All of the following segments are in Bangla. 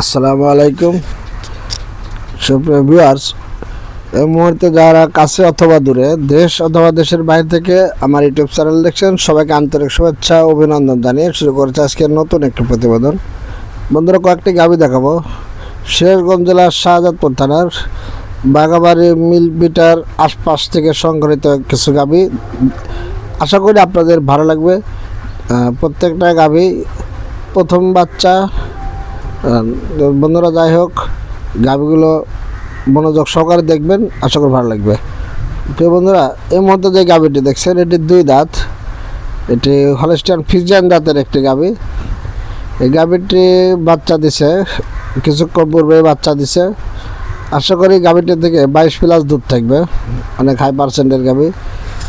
আসসালামু আলাইকুম। সুপ্রিয় ভিউয়ার্স এই মুহূর্তে যারা কাছে অথবা দূরে, দেশ অথবা দেশের বাইরে থেকে আমার ইউটিউব চ্যানেল দেখছেন, সবাইকে আন্তরিক শুভেচ্ছা অভিনন্দন জানিয়ে শুরু করেছে আজকের নতুন একটি প্রতিবেদন। বন্ধুরা, কয়েকটি গাবি দেখাবো। শেরগঞ্জ জেলার শাহজাদপুর থানার বাগাবাড়ি মিল বিটার আশপাশ থেকে সংগঠিত কিছু গাবি। আশা করি আপনাদের ভালো লাগবে। প্রত্যেকটা গাবি প্রথম বাচ্চা বন্ধুরা, যাই হোক গাভিগুলো মনোযোগ সহকারে দেখবেন, আশা করি ভালো লাগবে। প্রিয় বন্ধুরা, এই মুহূর্তে যে গাভিটি দেখছেন, এটি দুই দাঁত। এটি হলস্টিয়ান ফিজিয়ান দাঁতের একটি গাভি এই গাভিটি বাচ্চা দিছে, কিছুক্ষণ পূর্বে বাচ্চা দিছে। আশা করি গাভিটি থেকে বাইশ প্লাস দুধ থাকবে, অনেক হাই পার্সেন্টের গাভি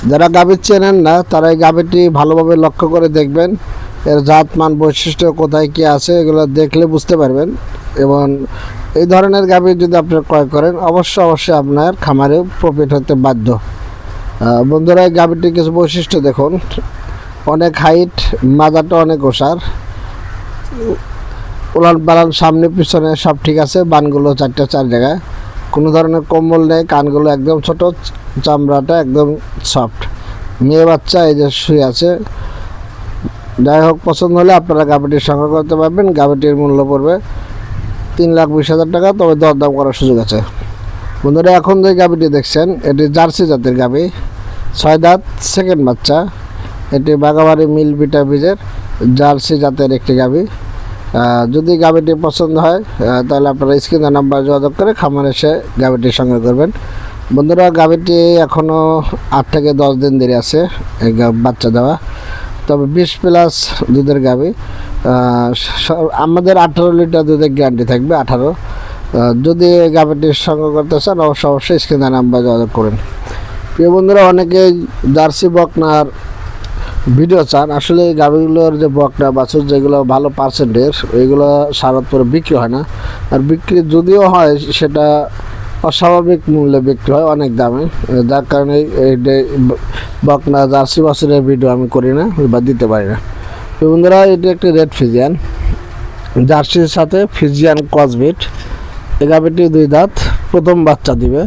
যারা গাভি চেনেন না, তারা এই গাভিটি ভালোভাবে লক্ষ্য করে দেখবেন। এর জাত মান বৈশিষ্ট্য কোথায় কী আছে এগুলো দেখলে বুঝতে পারবেন। এবং এই ধরনের গাভি যদি আপনি ক্রয় করেন অবশ্যই অবশ্যই আপনার খামারে প্রফিট হতে বাধ্য। বন্ধুরা, এই গাভিটির কিছু বৈশিষ্ট্য দেখুন। অনেক হাইট মাজাটা অনেক ওষার উলান পালান সামনে পিছনে সব ঠিক আছে, বানগুলো চারটে চার জায়গায়। কোনো ধরনের কম্বল নেই, কানগুলো একদম ছোট, চামড়াটা একদম সফট মেয়ে বাচ্চা এই যে শুয়ে আছে যাই হোক, পছন্দ হলে আপনারা গাভিটির সংগ্রহ করতে পারবেন। গাভিটির মূল্য পড়বে তিন লাখ বিশ হাজার টাকা, তবে দরদাম করার সুযোগ আছে। বন্ধুরা, এখন যে গাভিটি দেখছেন, এটি জার্সি জাতের গাভি। ছয় দাঁত সেকেন্ড বাচ্চা। এটি বাগাবাড়ি মিল বিটা বীজের জার্সি জাতের একটি গাভি। যদি গাভিটি পছন্দ হয় তাহলে আপনারা স্ক্রিনের নাম্বার যোগাযোগ করে খামার এসে গাভিটি সংগ্রহ করবেন। বন্ধুরা, গাভিটি এখনও আট থেকে দশ দিন দেরি আছে বাচ্চা দেওয়া। তবে বিশ প্লাস দুধের স- আমাদের আঠারো লিটার দুধের গ্যারান্টি থাকবে, আঠারো। যদি গাভিটি সংগ্রহ করতে চান, অবশ্যই অবশ্যই স্ক্রিনের নাম্বার যোগাযোগ করেন। প্রিয় বন্ধুরা, অনেকে জার্সি বকনার ভিডিও চান। আসলে গাভিগুলোর যে বকনা, বাছুর যেগুলো ভালো পার্সেন্টের ওইগুলো সারতপুরে বিক্রি হয় না। আর বিক্রি যদিও হয়, সেটা অস্বাভাবিক মূল্যে বিক্রি হয়, অনেক দামে। যার কারণে বকনা জার্সি বাছুরের ভিডিও আমি করি না, বা দিতে পারি না। তো বন্ধুরা, এটি একটি রেড ফিজিয়ান। জার্সির সাথে ফিজিয়ান কসবিট এই গাভিটি দুই দাঁত, প্রথম বাচ্চা দিবে।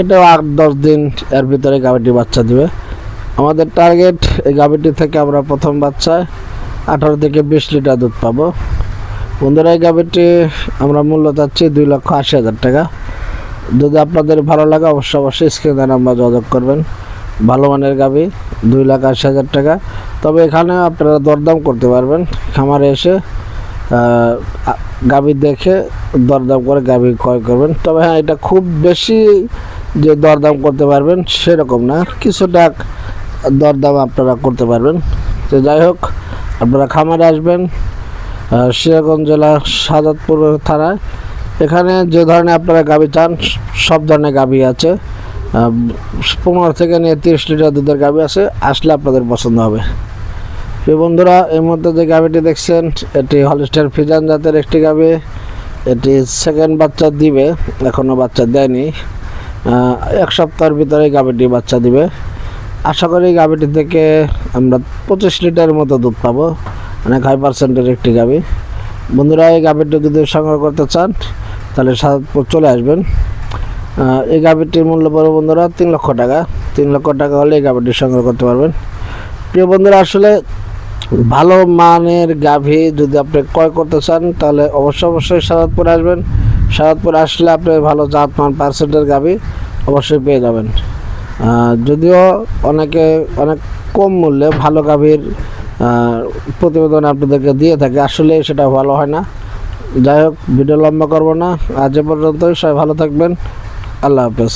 এটা আট, দশ দিন এর ভিতরে গাভিটি বাচ্চা দিবে। আমাদের টার্গেট, এই গাভিটি থেকে আমরা প্রথম বাচ্চায় আঠারো থেকে বিশ লিটার দুধ পাবো। বন্ধুরা, এই গাভিটি আমরা মূল্য চাচ্ছি দুই লক্ষ আশি হাজার টাকা। যদি আপনাদের ভালো লাগে অবশ্যই অবশ্যই স্ক্রিনে নাম্বার যোগাযোগ করবেন। ভালো মানের গাবি দুই লাখ আশি হাজার টাকা। তবে এখানে আপনারা দরদাম করতে পারবেন। খামারে এসে গাবি দেখে দরদাম করে গাবি ক্রয় করবেন। তবে হ্যাঁ এটা খুব বেশি যে দরদাম করতে পারবেন সেরকম না। কিছুটা দরদাম আপনারা করতে পারবেন। তো যাই হোক আপনারা খামারে আসবেন আহ, সিরাজগঞ্জ জেলা সাজাদপুর থানায়। এখানে যে ধরনের আপনারা গাভি চান সব ধরনের গাভি আছে। পনেরো থেকে নিয়ে তিরিশ লিটার দুধের গাভি আছে, আসলে আপনাদের পছন্দ হবে। তো বন্ধুরা, এই মধ্যে যে গাভিটি দেখছেন, এটি হলিস্টার ফিজান জাতের একটি গাভি। এটি সেকেন্ড বাচ্চা দিবে এখনও বাচ্চা দেয়নি। এক সপ্তাহের ভিতরে গাভিটি বাচ্চা দিবে। আশা করি গাভিটি থেকে আমরা পঁচিশ লিটার মতো দুধ পাবো। অনেক হাই পার্সেন্টের একটি গাভি। বন্ধুরা, এই গাভিটি যদি সংগ্রহ করতে চান, তাহলে সাতপুর চলে আসবেন। এই গাভিটির মূল্য পড়বে বন্ধুরা তিন লক্ষ টাকা। তিন লক্ষ টাকা হলে এই গাভিটি সংগ্রহ করতে পারবেন। প্রিয় বন্ধুরা, আসলে ভালো মানের গাভী যদি আপনি ক্রয় করতে চান, তাহলে অবশ্যই অবশ্যই সারাদপুর আসবেন। সারাদপুর আসলে আপনি ভালো জাত মান পার্সেন্টের গাভী অবশ্যই পেয়ে যাবেন। যদিও অনেকে অনেক কম মূল্যে ভালো গাভীর প্রতিবেদন আপনাদেরকে দিয়ে থাকে। আসলে সেটা ভালো হয় না। যাই হোক, ভিডিও লম্বা করব না। আজ পর্যন্তই। সবাই ভালো থাকবেন। আল্লাহ হাফেজ।